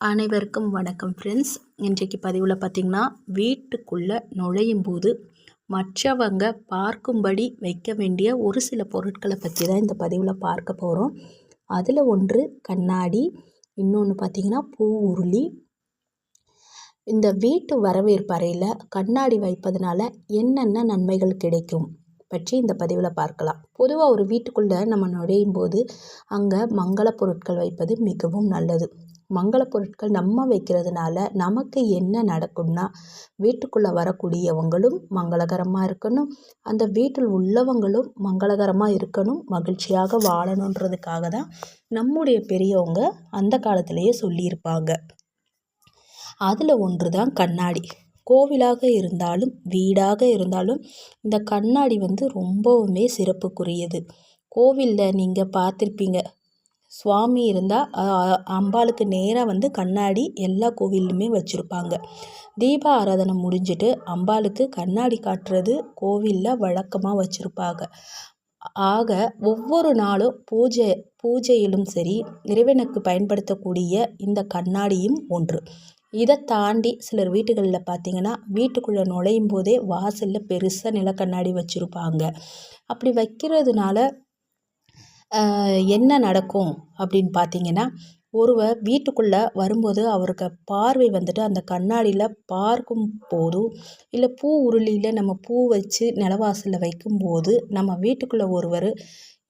அனைவருக்கும் வணக்கம் ஃப்ரெண்ட்ஸ் இன்றைக்கு பதிவில் பார்த்திங்கன்னா வீட்டுக்குள்ளே நுழையும் போது மற்றவங்க பார்க்கும்படி வைக்க வேண்டிய ஒரு சில பொருட்களை பற்றி தான் இந்த பதிவில் பார்க்க போகிறோம் அதில் ஒன்று கண்ணாடி இன்னொன்று பார்த்திங்கன்னா பூ உருளி. இந்த வீட்டு வரவேற்பறையில் கண்ணாடி வைப்பதனால என்னென்ன நன்மைகள் கிடைக்கும்? பற்றி இந்த பதிவில் பார்க்கலாம். பொதுவாக ஒரு வீட்டுக்குள்ளே நம்ம நுழையும் போது அங்கே மங்கள பொருட்கள் வைப்பது மிகவும் நல்லது. மங்கள பொருட்கள் நம்ம வைக்கிறதுனால நமக்கு என்ன நடக்கும்னா வீட்டுக்குள்ளே வரக்கூடியவங்களும் மங்களகரமாக இருக்கணும். அந்த வீட்டில் உள்ளவங்களும் மங்களகரமாக இருக்கணும் மகிழ்ச்சியாக வாழணுன்றதுக்காக தான் நம்முடைய பெரியவங்க அந்த காலத்திலேயே சொல்லியிருப்பாங்க. அதில் ஒன்று தான் கண்ணாடி. கோவிலாக இருந்தாலும் வீடாக இருந்தாலும் இந்த கண்ணாடி வந்து ரொம்பவுமே சிறப்புக்குரியது. கோவிலில் நீங்கள் பார்த்துருப்பீங்க. சுவாமி இருந்தால் அம்பாளுக்கு நேராக வந்து கண்ணாடி எல்லா கோவிலுமே வச்சுருப்பாங்க. தீப ஆராதனை முடிஞ்சிட்டு அம்பாளுக்கு கண்ணாடி காட்டுறது கோவிலில் வழக்கமாக வச்சுருப்பாங்க. ஆக ஒவ்வொரு நாளும் பூஜை பூஜையிலும் சரி இறைவனுக்கு பயன்படுத்தக்கூடிய இந்த கண்ணாடியும் ஒன்று. இதை தாண்டி சிலர் வீட்டுகளில் பார்த்தீங்கன்னா வீட்டுக்குள்ளே நுழையும் போதே வாசலில் பெருசாக நிலக்கண்ணாடி வச்சுருப்பாங்க. அப்படி வைக்கிறதுனால என்ன நடக்கும் அப்படின்னு பார்த்தீங்கன்னா ஒருவர் வீட்டுக்குள்ளே வரும்போது அவருக்கு பார்வை வந்துட்டு அந்த கண்ணாடியில் பார்க்கும் போதும் இல்லை பூ உருளியில் நம்ம பூ வச்சு நிலவாசலில் வைக்கும்போது நம்ம வீட்டுக்குள்ளே ஒருவர்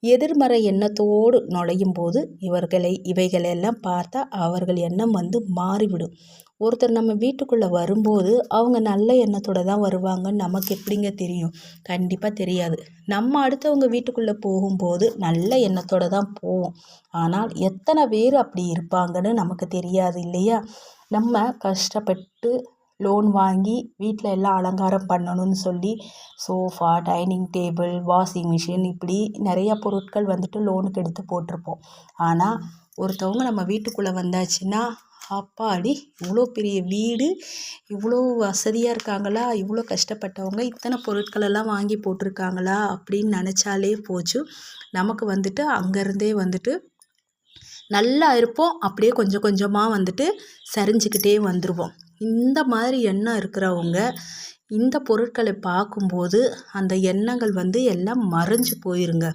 எதிர்மறை எண்ணத்தோடு நுழையும் போது இவர்களை இவைகளெல்லாம் பார்த்தா அவர்கள் எண்ணம் வந்து மாறிவிடும். ஒருத்தர் நம்ம வீட்டுக்குள்ளே வரும்போது அவங்க நல்ல எண்ணத்தோடு தான் வருவாங்கன்னு நமக்கு எப்படிங்க தெரியும்? கண்டிப்பாக தெரியாது. நம்ம அடுத்தவங்க வீட்டுக்குள்ளே போகும்போது நல்ல எண்ணத்தோடு தான் போவோம். ஆனால் எத்தனை பேர் அப்படி இருப்பாங்கன்னு நமக்கு தெரியாது இல்லையா? நம்ம கஷ்டப்பட்டு லோன் வாங்கி வீட்டில் எல்லாம் அலங்காரம் பண்ணணும்னு சொல்லி sofa dining table washing machine இப்படி நிறையா பொருட்கள் வந்துட்டு லோனுக்கு எடுத்து போட்டிருப்போம். ஆனால் ஒருத்தவங்க நம்ம வீட்டுக்குள்ளே வந்தாச்சுன்னா அப்பாடி இவ்வளோ பெரிய வீடு இவ்வளோ வசதியாக இருக்காங்களா இவ்வளோ கஷ்டப்பட்டவங்க இத்தனை பொருட்களெல்லாம் வாங்கி போட்டிருக்காங்களா அப்படின்னு நினச்சாலே போச்சு நமக்கு வந்துட்டு அங்கேருந்தே வந்துட்டு நல்லா இருப்போம் அப்படியே கொஞ்சம் கொஞ்சமாக வந்துட்டு சரிஞ்சுக்கிட்டே வந்துடுவோம் இந்த மாதிரி எண்ணம் இருக்கிறவங்க இந்த பொருட்களை பார்க்கும்போது அந்த எண்ணங்கள் வந்து எல்லாம் மறைஞ்சு போயிருங்க.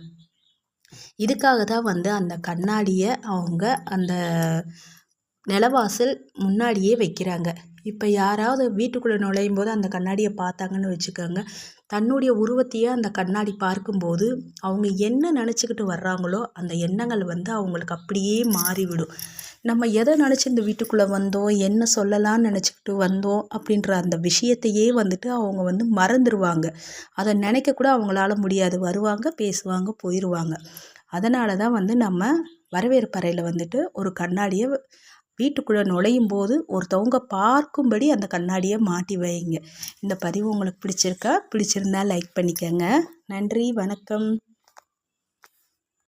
இதுக்காக தான் வந்து அந்த கண்ணாடியை அவங்க அந்த நிலவாசல் முன்னாடியே வைக்கிறாங்க. இப்போ யாராவது வீட்டுக்குள்ளே நுழையும் போது அந்த கண்ணாடியை பார்த்தாங்கன்னு வச்சுக்கோங்க. தன்னுடைய உருவத்தையே அந்த கண்ணாடி பார்க்கும்போது அவங்க என்ன நினச்சிக்கிட்டு வர்றாங்களோ அந்த எண்ணங்கள் வந்து அவங்களுக்கு அப்படியே மாறிவிடும். நம்ம எதை நினச்சி இந்த வீட்டுக்குள்ளே வந்தோம் என்ன சொல்லலாம்னு நினச்சிக்கிட்டு வந்தோம் அப்படின்ற அந்த விஷயத்தையே வந்துட்டு அவங்க வந்து மறந்துடுவாங்க அதை நினைக்க கூட அவங்களால முடியாது. வருவாங்க பேசுவாங்க போயிடுவாங்க அதனால தான் வந்து நம்ம வரவேற்பறையில் வந்துட்டு ஒரு கண்ணாடியை வீட்டுக்குள்ளே நுழையும் போது ஒருத்தவங்க பார்க்கும்படி அந்த கண்ணாடியை மாட்டி வைங்க. இந்த பதிவு உங்களுக்கு பிடிச்சிருக்கா? பிடிச்சிருந்தா லைக் பண்ணிக்கோங்க. நன்றி வணக்கம்.